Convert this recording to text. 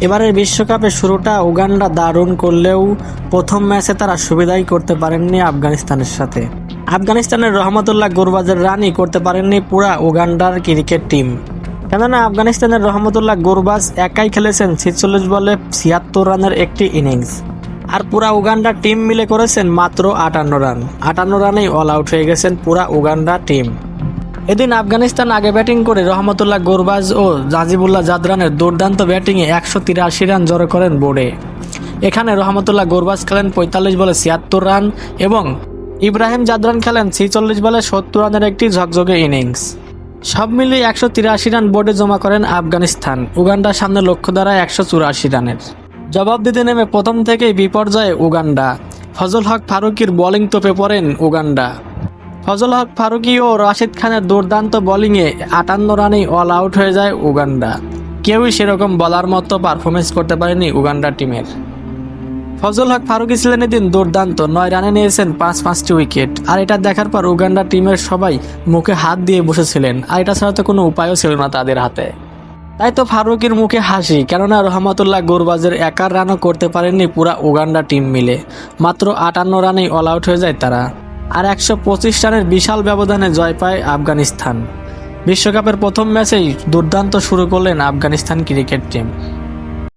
এবারের বিশ্বকাপের শুরুটা উগান্ডা দারুণ করলেও প্রথম ম্যাচে তারা সুবিধাই করতে পারেননি আফগানিস্তানের সাথে। আফগানিস্তানের রহমতুল্লাহ গুরবাজের রানই করতে পারেননি পুরা উগান্ডার ক্রিকেট টিম। কেননা আফগানিস্তানের রহমতুল্লাহ গুরবাজ একাই খেলেছেন ছিচল্লিশ বলে ছিয়াত্তর রানের একটি ইনিংস। আর পুরা উগান্ডা টিম মিলে করেছেন মাত্র আটান্ন রান। আটান্ন রানেই অল আউট হয়ে গেছেন পুরা উগান্ডা টিম। এদিন আফগানিস্তান আগে ব্যাটিং করে রহমতুল্লাহ গোরবাজ ও জাজিবুল্লাহ জাদরানের দুর্দান্ত ব্যাটিংয়ে একশো তিরাশি রান জড়ো করেন বোর্ডে। এখানে রহমতুল্লাহ গোরবাজ খেলেন পঁয়তাল্লিশ বলে ছিয়াত্তর রান এবং ইব্রাহিম জাদরান খেলেন ছিচল্লিশ বলে সত্তর রানের একটি ঝকঝকে ইনিংস। সব মিলিয়ে একশো তিরাশি রান বোর্ডে জমা করেন আফগানিস্তান। উগান্ডার সামনে লক্ষ্য দ্বারা একশো চুরাশি রানের। জবাব দিতে নেমে প্রথম থেকেই বিপর্যয়ে উগান্ডা। ফজল হক ফারুকির বোলিং তোপে পড়েন উগান্ডা। ফজল হক ফারুকি ও রাশিদ খানের দুর্দান্ত বোলিংয়ে আটান্ন রানেই অল আউট হয়ে যায় উগান্ডা। কেউই সেরকম বলার মতো পারফরমেন্স করতে পারেনি উগান্ডা টিমের। ফজল হক ফারুকি ছিলেন এদিন দুর্দান্ত, নয় রানে নিয়েছেন পাঁচ পাঁচটি উইকেট আর এটা দেখার পর উগান্ডা টিমের সবাই মুখে হাত দিয়ে বসেছিলেন, আর এটা ছাড়া তো কোনো উপায়ও ছিল না তাদের হাতে। তাই তো ফারুকের মুখে হাসি, কেননা রহমতুল্লাহ গোরবাজের একার রানও করতে পারেননি পুরা উগান্ডা টিম মিলে। মাত্র আটান্ন রানেই অল আউট হয়ে যায় তারা। আর একশো পঁচিশ রানের বিশাল ব্যবধানে জয় পায় আফগানিস্তান। বিশ্বকাপের প্রথম ম্যাচেই দুর্দান্ত শুরু করলেন আফগানিস্তান ক্রিকেট টিম।